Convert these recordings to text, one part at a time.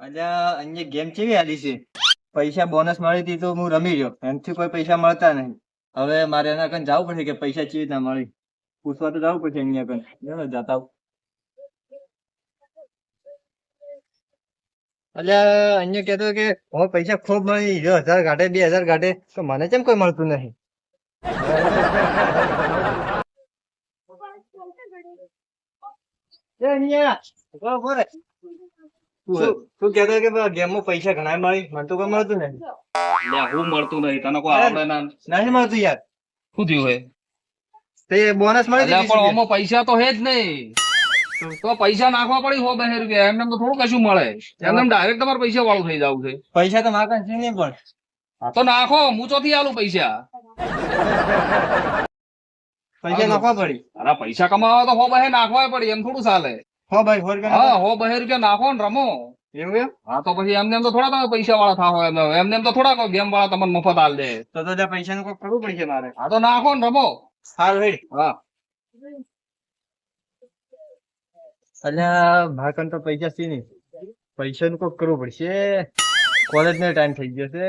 અલ્યા, અહીંયા ગેમ કેવી હાલી છે? પૈસા બોનસ મળી હતી તો હું રમી રહ્યો એમથી કોઈ પૈસા મળતા નહીં. હવે મારે એના કન જવું પડશે કે પૈસા કેવી રીતના મળી? પૂછવા તો જવું પડશે અહીંયા કન. ચાલો જાતા અલ્યા, અહીંયા કહેતો કે, હવે પૈસા ખૂબ મળી જો હજાર ઘાટે, બે હજાર ઘાટે, તો મને કેમ કોઈ મળતું નહીં? અહીંયા ઊભો કેતો કે ગેમ ગેમમાં પૈસા ઘણા મળી? મને તો કોઈ મળતું નહીં. લે હું મળતું નહીં. તને કોઈ આવડે ના. નહીં મળતું યાર. શું થયું હે તે બોનસ મળી જાય પણ ઓમાં પૈસા તો હે જ નહીં. તો પૈસા નાખવા પડી હો બે રૂપિયા. એમને તો થોડું કશું મળે. એમને ડાયરેક્ટ તમારે પૈસા વાળું થઈ જવું છે. પૈસા તો મારા છે નહીં પણ. તો નાખો. હું ચોથી આલું પૈસા. પૈસા નાખવા પડી. અરે પૈસા કમાવા તો હો બહે નાખવા પડી. એમ થોડું ચાલે. હો ભાઈ ફોર હા હો બહે રૂપિયા નાખો ને રમો. એવું એમ? હા તો પછી એમને એમ તો થોડા તમે પૈસા વાળા થાવ એમ. એમને એમ તો થોડા ગેમ વાળા તમને મફત આલ દે. તો તો ત્યાં પૈસાનું કોઈ કરવું પડશે મારે. હા તો નાખો ને રમો. હેડ હા. અલ્યા મારા તો પૈસા છે નહીં. પૈસાનું કોક કરવું પડશે. કોલેજ નો ટાઈમ થઈ ગયો છે.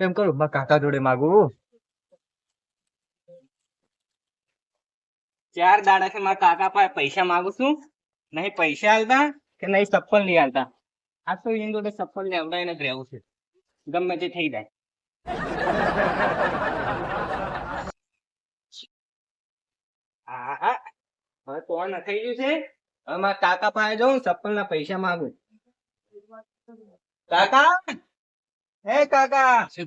કેમ કરું? મારા કાકા જોડે માગું. ચાર દાડાથી મારા કાકા પાસે પૈસા માંગુ છું. નહીં પૈસા આલતા કે નહીં ચપ્પલ નહીં આલતા. આ તો એની જોડે ચપ્પલ લેવડાવીને જ રહેવું છે. ગમે તે થઈ જાય. હા હવે કોણ થઈ ગયું છે? હવે મારા કાકા પાસે જાઉં ચપ્પલ ના પૈસા માંગુ. કાકા? હે કાકા? શું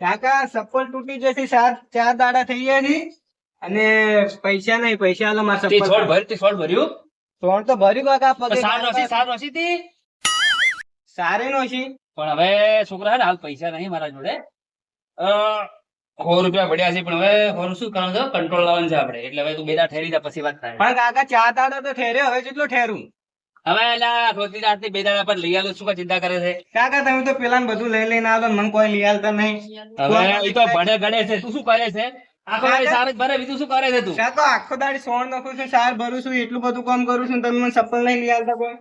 કાકા ચપ્પલ તૂટી જશે ચાર ચાર દાડા થઈ ગયા છે. અને પૈસા નહીં પૈસા આલો મારા તે છોડ ચપ્પલ ભર તે છોડ ભર્યું. સોણ તો ભર્યું કાકા પગે સાર નોસી સાર નોસી તી. સારી નોસી પણ હવે છોકરા હે ને હાલ પૈસા નહીં મારા જોડે. અ, સો રૂપિયા પડ્યા છે પણ હવે હોર શું કરવાનું છે? કંટ્રોલ લાવવાનું છે આપણે. એટલે હવે તું બેટા ઠેરી જા પછી વાત થાય. પણ કાકા ચા તાડો તો ઠેર્યો હવે જેટલો ઠેરું. હવે એલા રોજની રાતની બે દાડા પર લઈ આલો શું ચિંતા કરે છે? કાકા તમે તો પેલા બધું લઈ લઈને આવો મને કોઈ લઈ આલતા નહીં. હવે એ તો ભણે ગણે છે તું શું કરે છે? આખો દાડી સાર ભરે બીજું શું કરે છે તું? તો આખો દાડી સોણ નાખું છું સાર ભરું છું એટલું બધું કામ કરું છું તમે મને ચપ્પલ નહીં લઈ આલતા કોઈ?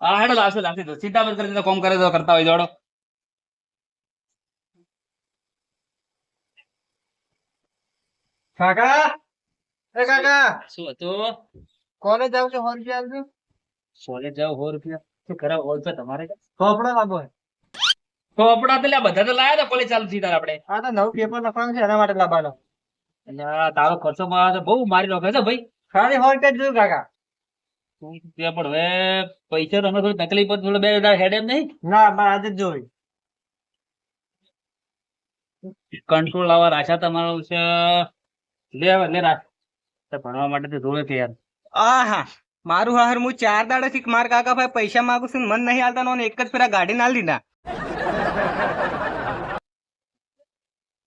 હા હેડો લાવશે લાવશે તો ચિંતા બંધ કરી દે કોમ કરે તો કરતા હોય જોડો. કાકા? એ કાકા? શું હતું? કોલેજ જાવ છો રૂપિયા આલજો કોલેજ જાવ હોર રૂપિયા શું કરાવ સો રૂપિયા તમારે ચોપડો લાવો તો બધા તો લાયા હતા કોલેજ ચાલુ થઈ તાર આપણે. આ તો નવું પેપર લખવાનું છે એના માટે લાવવાનો તારો ખર્ચો માં તો બહુ મારી નાખે છે ભાઈ. ખાલી સો કે જોયું કાકા. ત્યાં પણ હવે પૈસા તમે થોડી તકલીફ પર થોડો બે હેડ એમ નહીં. ના મારે આજે જોઈ કંટ્રોલ આવા રાશા તમારો છે. લે હવે લે રાખ. તો ભણવા માટે તો જોવે કે યાર. આહા મારું હાર હું ચાર દાડાથી માર કાકા ભાઈ પૈસા માંગુ છું મન નહીં આવતા ને એક જ ફેરા ગાડી ના લીધા.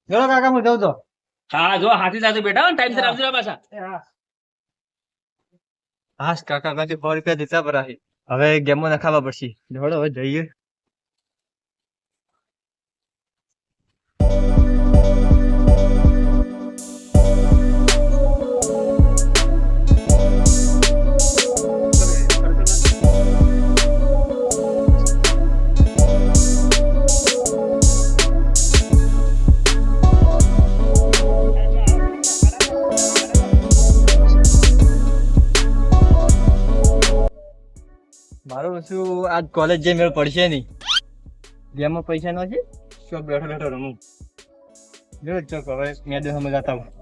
ચલો કાકા હું જઉં તો. હા જો હાથી સાથે બેઠા ટાઈમ આવજો પાછા. હાશ કાકા કાકી સો રૂપિયા દીધા પર આહી. હવે ગેમો નખાવા પડશે. જોડો હવે જઈએ. શું આજ કોલેજ જે મેળ પડશે નહીં. જેમાં પૈસા નો છે? બેઠો બેઠો રમું? જો ચોક હવે મેં સમજ જતા હું હા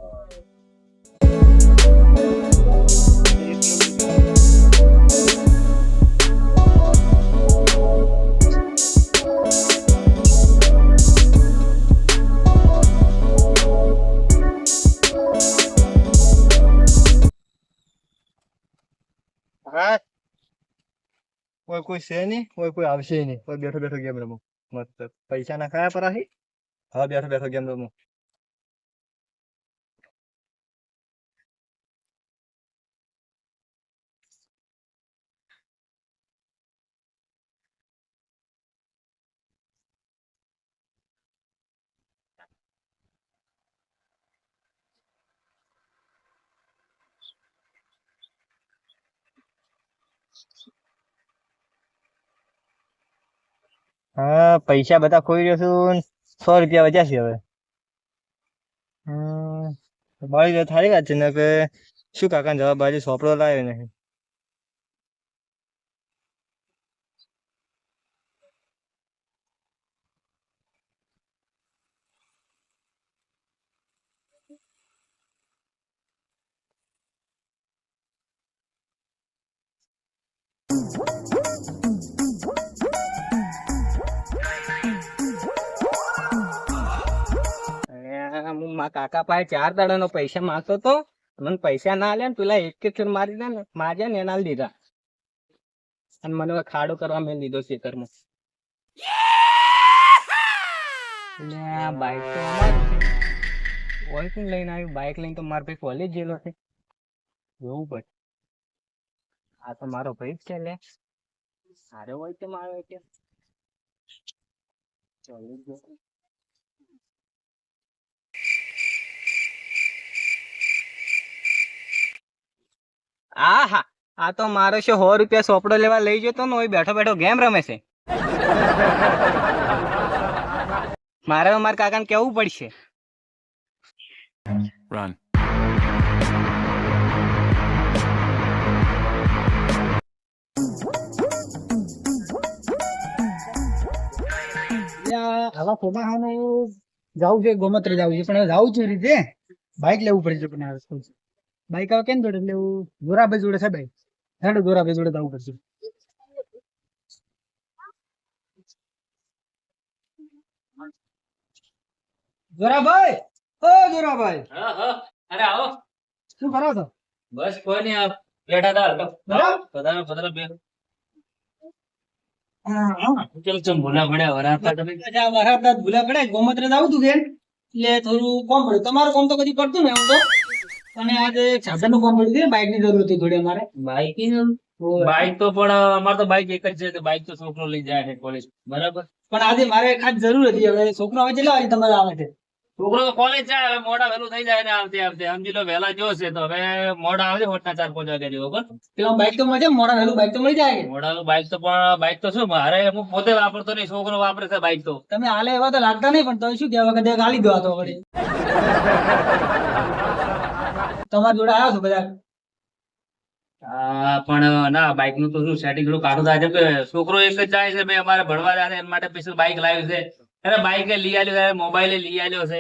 કોઈ કોઈ છે નહીં કોઈ કોઈ આવશે નહીં કોઈ બેઠો બેઠો ગેમ રમો મસ્ત પૈસા ના ખાયા પરા હા બેઠો બેઠો Thank you. હા પૈસા બધા ખોઈ રહ્યો છું સો રૂપિયા વધ્યા છે હવે. હમ, મળી થારી વાત છે ને કે શું કાકાને જવાબ બાજુ સોપડો લાવ્યો નહીં અરે મારા કાકા પાસે ચાર દાડાનો પૈસા માંગતો તો મને પૈસા ના આલ્યા ને પેલા એક કે મારી દે ને, માર્યા ને એના લીધા અને મને ખાડો કરવા મેં લીધો ખેતરમાં એટલે બાઈક તો અમારું છે. લઈને આવ્યું? બાઈક લઈને તો મારો ભાઈ કોલેજ ગયેલો છે. જોવું પડે. આ તો મારો ભાઈ છે લે. સારો હોય તો મારો કે. કોલેજ ગયો હા આ તો મારો છે સો રૂપિયા સોપડો લેવા લઈ જતો ને હોય બેઠો બેઠો ગેમ રમે છે. મારે મારા કાકાને કેવું પડશે. આવા જવું છે ગોમત્ર જવું છે પણ હવે જવું છે રીતે બાઇક લેવું પડે છે? પણ બાઇક હવે કેમ જોડે લેવું જોરાભાઈ જોડે છે બાઇક હેડો જોરાભાઈ જોડે આવું કરશું. જોરાભાઈ ઓ જોરાભાઈ હા હા. અરે આવો. શું કરો છો? બસ કોઈ નહીં આ બેઠા હતા બરાબર. પધારો પધારો બે. હા, હા. ચલ ચમ ભૂલા પડ્યા વરાતા તમે અચ્છા, ભૂલા પડે ગોમત્ર આવું તું કે? એટલે થોડું કોમ પડ્યું તમારું કોમ તો કદી પડતું ને એમ તો. અને આજે સાધનનું કોમ બાઇકની જરૂર હતી થોડી અમારે. તો પણ અમારે તો બાઈક એક જ છે તો બાઈક તો છોકરો લઈ જાય છે કોલેજ બરાબર? પણ આજે મારે ખાસ જરૂર હતી હવે છોકરો હવે કેટલા વાગે તમારે આવે છે. છોકરો તો કોલેજ જાય હવે મોડા વહેલું થઈ જાય ને આવતે આવતે. સમજી લો વહેલા જો છે તો હવે મોડા આવશે હોટના ચાર પાંચ વાગે જેવો પણ પેલા બાઇક તો મજા મોડા વહેલું બાઇક તો મળી જાય. કે મોડાનું બાઈક તો પણ તો શું મારે હું પોતે વાપરતો નહીં છોકરો વાપરે છે બાઈક તો. તમે હાલે એવા તો લાગતા નહીં પણ તમે શું કહેવા કદાચ ગાલી દો તો વળી. તમારા જોડે આવ્યો છો બધા? પણ ના બાઈકનું તો શું સેટિંગ થોડું કાઢું થાય છે કે છોકરો એક જ જાય છે ભાઈ અમારે ભણવા જાય છે એના માટે સ્પેશિયલ બાઈક લાવ્યું છે. અરે બાઈક લઈ આવ્યો છે મોબાઈલ લઈ આવ્યો છે.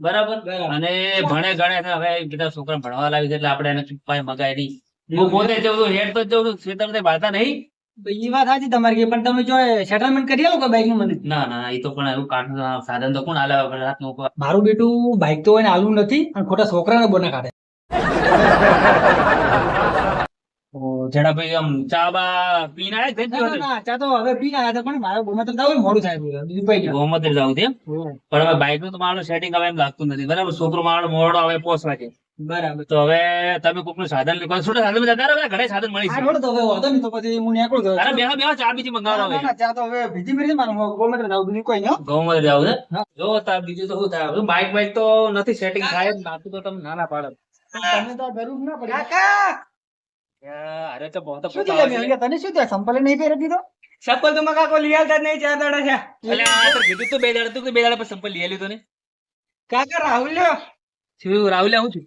બરાબર. અને ભણે ગણે છે હવે બધા છોકરા ભણવા લાવ્યું છે એટલે આપણે એને ચૂપવાય મગાવી નહીં હું પોતે જઉં છું હેડ તો જઉં છું ખેતર તે ભાતા નહીં. એ વાત સાચી તમારી પણ તમે જો સેટલમેન્ટ કરી આવો બાઇકનું મને? ના ના એ તો પણ એવું કાઢું સાધન તો કોણ હાલે રાતનું મારું બેટું બાઇક તો એને આલું નથી અને ખોટા છોકરાને બોને કાઢે. ઓ, આમ ચા બા પીને આયા ના, ના, ના, ચા તો હવે પી આવ્યા પણ મારે ગમે તો મોડું થાય બીજું. જાવ પણ હવે બાઈકનું તો મારું સેટિંગ હવે એમ લાગતું નથી બરાબર? છોકરો મારો મોડો હવે પોસવા છે બરાબર. તો હવે તમે કોકનું સાધન લીધું છોટા સાધન જતા રહો ઘરે સાધન મળી છે. તો હવે વાંધો નહીં તો પછી હું નીકળું છું. અરે બેહો બેહો ચા બીજી મંગાવો ચા તો હવે બીજી મારે. બીજું કોઈ નહીં, હો. જાવ છે? જો તાર બીજું તો શું થાય? બાઇક બાઇક તો નથી સેટિંગ થાય નાતું તો તમે નાના પાડો. તમને તો જરૂર ના પડી. અરે તો બહુ તો શું મેં? તને શું થયું? સંપલે નહીં પહેરી દીધો? સંપલ તો કાકો લઈ આવતા જ નહીં ચાર દાડા છે એટલે આ તો કીધું તું બે દાડા તું બે દાડા પર સંપલ લઈ લીધો ને કાકા રાહુલ લ્યો શું રાહુલ હું છું?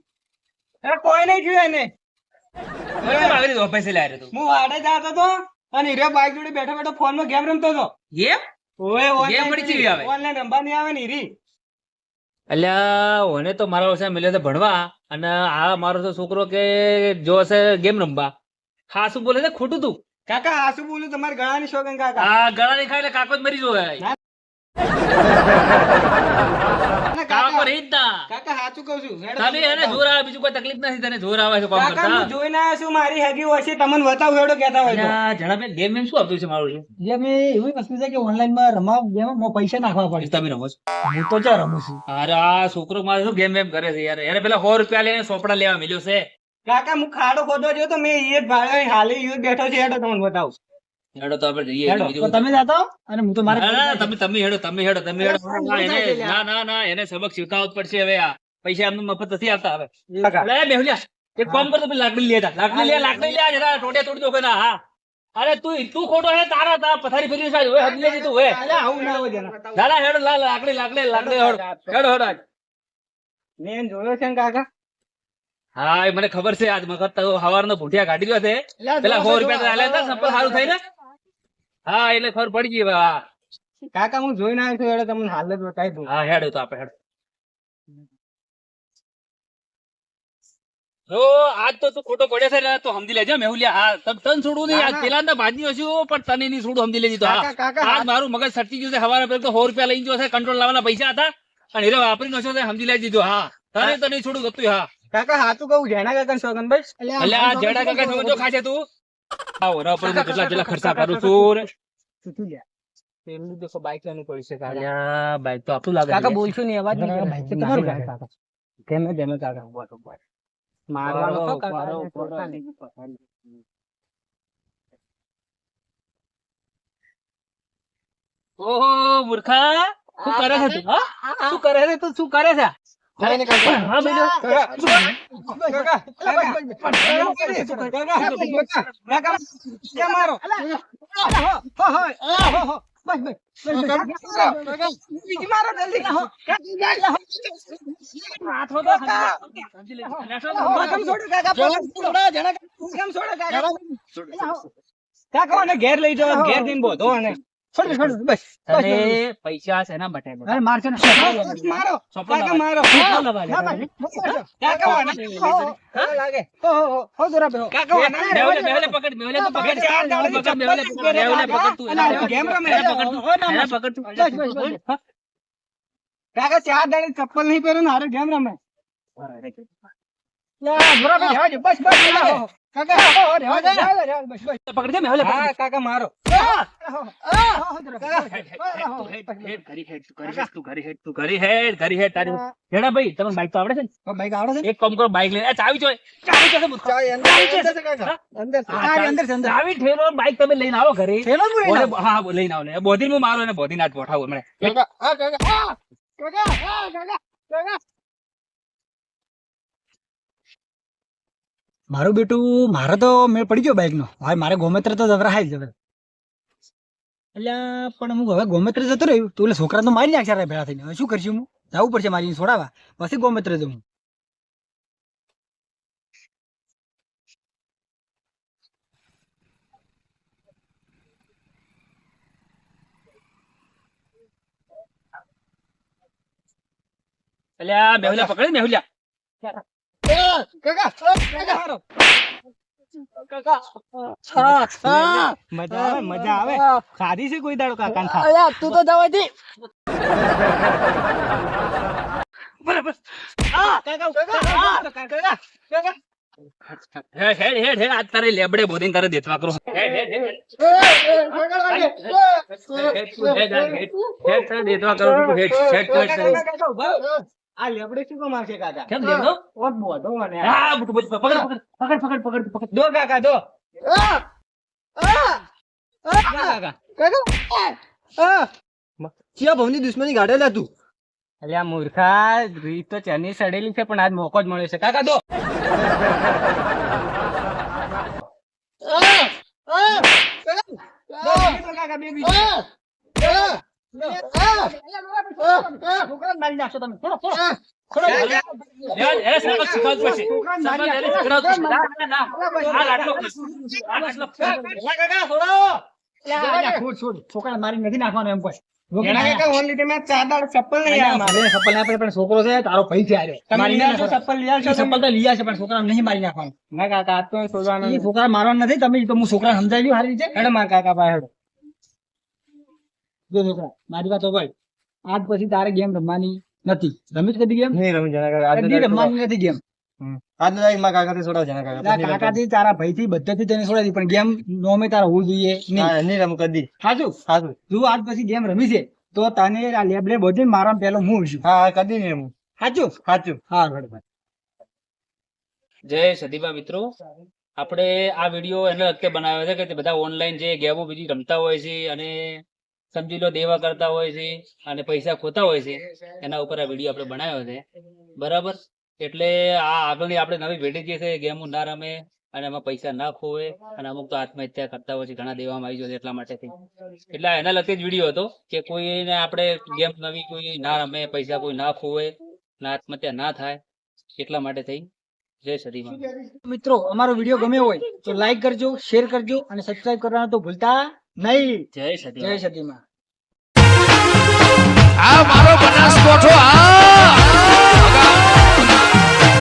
અરે કોઈ નહીં જોયું એને. આવી રીતે ઓફિસે લઈ આવ્યો હું વાડે જતો હતો અને હીરો બાઈક જોડે બેઠો બેઠો ફોનમાં ગેમ રમતો હતો. ગેમ? ઓય આવે? ઓનલાઈન રમવા નહીં આવે ને હીરી. અલ્યા ઓને તો મારા વર્ષે મળ્યો તો ભણવા અને આ મારો તો છોકરો કે જો હશે ગેમ રમવા. હા શું બોલે છે ખોટું તું. કાકા આ શું બોલું તમારે ગળાની શોખન કાકા. હા ગળા નહીં ખાય એટલે કાકો જ મરી ના, કાકો કાકા રહી જ ના કાકા સાચું કહું છું. હેડો એને જોર આવે બીજું કોઈ તકલીફ નથી તને જોર આવે છે કામ કાકા હું જોઈને આવ્યો છું મારી હગી હોય છે તમને બતાવું હેડો કહેતા હોય તો. અલ્યા, જણાબેન ગેમ એમ શું આપતું છે મારું એટલે મેં એવી વસ્તુ છે કે ઓનલાઈનમાં રમવા ગેમમાં પૈસા નાખવા પડે. તમે રમો છો. હું તો ચા રમું છું. અરે આ છોકરો મારે શું ગેમ વેમ કરે છે યાર? એને પેલા સો રૂપિયા લઈને સોપડા લેવા મળ્યો છે. કાકા હું ખાડો ખોદો જો તો મેં એ જ ભાડે હાલી બેઠો છે હેડો તમને બતાવું. હેડો તો આપણે જઈએ. તમે જાતો અને હું તો મારે ના, ના, તમે તમે હેડો તમે હેડો તમે હેડો. ના. ના ના એને સબક શીખવવો જ પડશે હવે આ. પૈસા એમનું મફત નથી આવતા હવે. લે બેહુલિયા એક કામ કર તમે લાકડી લે જા લાકડી લે લાકડી લે જરા ટોટિયા તોડી દો કે ના હા. અરે તું તું ખોટો હે તારા તા પથારી ફેરી સાજ હવે હદ લેજી તું અલ્યા, આવું ના હોય જરા. દાદા હેડો લા લાકડી લાકડી લાકડી હેડો. હેડો હેડો આજ. મેં જોયો છે કાકા. હા એ મને ખબર છે આજ મગર તો હવારનો ભૂટિયા કાઢી ગયો છે. પેલા સો રૂપિયા તો. આલ્યા હતા સંપલ સારું થઈ ને હા એટલે ખબર પડી ગઈ હા. કાકા હું જોઈને આવ્યો છું એટલે તમને હાલ જ બતાવી દઉં. હા હેડો તો આપણે હેડો. જો આજ તો તું ખોટો પડ્યો છે તો સમજી લેજે મેહુલિયા હા તન તન છોડું નહીં. આજ. પેલા ના ભાજી હશું પણ તને નહીં છોડું સમજી લેજી તો આજ મારું મગજ સટકી ગયું છે હવારે પેલા તો સો રૂપિયા લઈ ગયો છે કંટ્રોલ લાવવાના પૈસા હતા અને હીરો વાપરી નશો છે સમજી લેજી તો હા. તને તો નહીં છોડું ગતું હા. કાકા કહું જેના કાકા એટલે આ ખાશે તું. આવો રા પર હું કેટલા કેટલા ખર્ચા કરું છું રે. પેલું દેખો બાઈક લેવું પડશે કાકા. બાઈક તો આપણું લાગે કાકા બોલશું નહીં અવાજ નહીં બાઈક તો તમારું ના, ના, કાકા. ધીમે ધીમે કાકા મારવાનો તો કાકા પરો, એને પરો. ઓહો મૂર્ખા. શું કરે છે તું શું કરે છે તું શું કરે છે? કાકા, ઘેર લઈ જાઓ ઘેર જઈને બોધો અને છોડો, છોડો, બસ. તને પૈસા શેના માટે અરે, મારશો ને. મારો. સોપડો કાકા, લગાડ. મારો. સોપડો લગાડ. ના, ભાઈ, મારશો. કાકા વાને. હો, હો, હો, લાગે. હો, હો, હો, હો, જરા બે, હો. કાકા વાને. મેહુલે, મેહુલે પકડ, મેહુલે તું પકડ. ચાર દાડે પકડ, મેહુલે પકડ, મેહુલે પકડ તું. અને આ ગેમ રમે. એને પકડ તું. એને પકડ તું. બસ, બસ, બસ. હા? કાકા ચાર દાડે ચપ્પલ નહીં પહેરે ને હારે ગેમ રમે યા, જરા બે, રહેવા દે. બસ બસ રહેવા દે. કાકા મારો ભાઈ તમને બાઈક તો આવડે છે ને બાઈક આવડે છે એક કામ કરો બાઈક લઈને ચાવી ચાવી ઠેલો બાઈક તમે આવો ઘરે હા લઈને આવો બોધી હું મારો ને બોધી ના જ મને કાકા આ કાકા આ, કાકા આ, કાકા કાકા મારું બેટું, મારે તો મેળ પડી ગયો બાઈક નો. હવે મારે ગોમત્ર તો જવરાય જ હવે એટલે પણ હું હવે ગોમત્ર જતો રહ્યું. તું એટલે છોકરા તો મારી નાખ્યા ભેળા થઈને. હવે શું કરશું હું? જવું પડશે મારી છોડાવવા. પછી ગોમત્ર જવું. એટલે મેહુલિયા, પકડે મેહુલિયા. મજા ખાધી છે કોઈ દાડો કાકા તું તો જવા બરાબર લેબડે બોધીને તારે દેતવા કરો આ લેબડે શું કામ આવશે કાકા કેમ દેવનો ઓર બોધો મને હા બુટ બુટ પકડ પકડ પકડ પકડ પકડ પકડ દો કાકા દો કાકા ચિયા ભવની દુશ્મની ગાડેલા તું અલ્યા મૂર્ખા રીત તો ચની સડેલી છે પણ આજ મોકો જ મળ્યો છે કાકા દો કાકા બે હેડ એને સબક શીખવાડવું પડશે સબક એને શીખવાડવું પડશે ના ના ના આ આટલો આ આટલો છોકરા મારી નથી નાખવાનો એમ કોઈ મારે છોકરો છે તારો પૈસા મારી છોકરા નહીં મારી નાખવાનું ના કાકા આ તો શોધવાનો છોકરા મારવાનું નથી તમે તો હું છોકરા સમજાવી સારી રીતે કાકા પાસે જો છોકરા મારી વાત હોય આજ પછી તારે ગેમ રમવાની નથી. રમી કદી ગેમ નહીં રમી જણા કદી રમવાની નથી ગેમ આજનો તારીખમાં કાકા થી છોડાવ જણા કાકા. કાકા થી તારા ભાઈ થી બધાથી તને છોડાવી. પણ ગેમ નોમે તારા હોવું જોઈએ નહીં. નહીં રમું કદી. સાચું સાચું તું આજ પછી ગેમ રમી છે તો તને આ લેબડે બોધી મારવા પેલો હું છું. હા હા, કદી નહીં રમું. સાચું સાચું હા ભાઈ જય સદીબા મિત્રો. આપણે આ વીડિયો એને લગતે બનાવ્યો છે કે તે બધા ઓનલાઈન જે ગેમો બીજી રમતા હોય છે અને સમજી લો, દેવા કરતા હોય છે અને પૈસા ખોતા હોય છે, એના ઉપર આ વીડિયો આપણે બનાવ્યો છે. બરાબર? એટલે આ આગળની આપણે નવી પેઢી જે છે ગેમો ના રમે અને એમાં પૈસા ના ખોવે અને અમુક તો આત્મહત્યા કરતા હોય છે, ઘણા દેવામાં આવી જાય એટલા માટે એટલે એના લગતી જ વીડિયો હતો કે કોઈને આપણે ગેમ નવી કોઈ ના રમે, પૈસા કોઈ ના ખોવે ના આત્મહત્યા ના થાય એટલા માટે થઈ. જય સદીમાં મિત્રો, અમારો વીડિયો ગમ્યો હોય તો લાઈક કરજો શેર કરજો અને સબસ્ક્રાઇબ કરવાનું તો ભૂલતા નહીં. જય સતી જય સતીમાં આ મારો બનાસકોઠો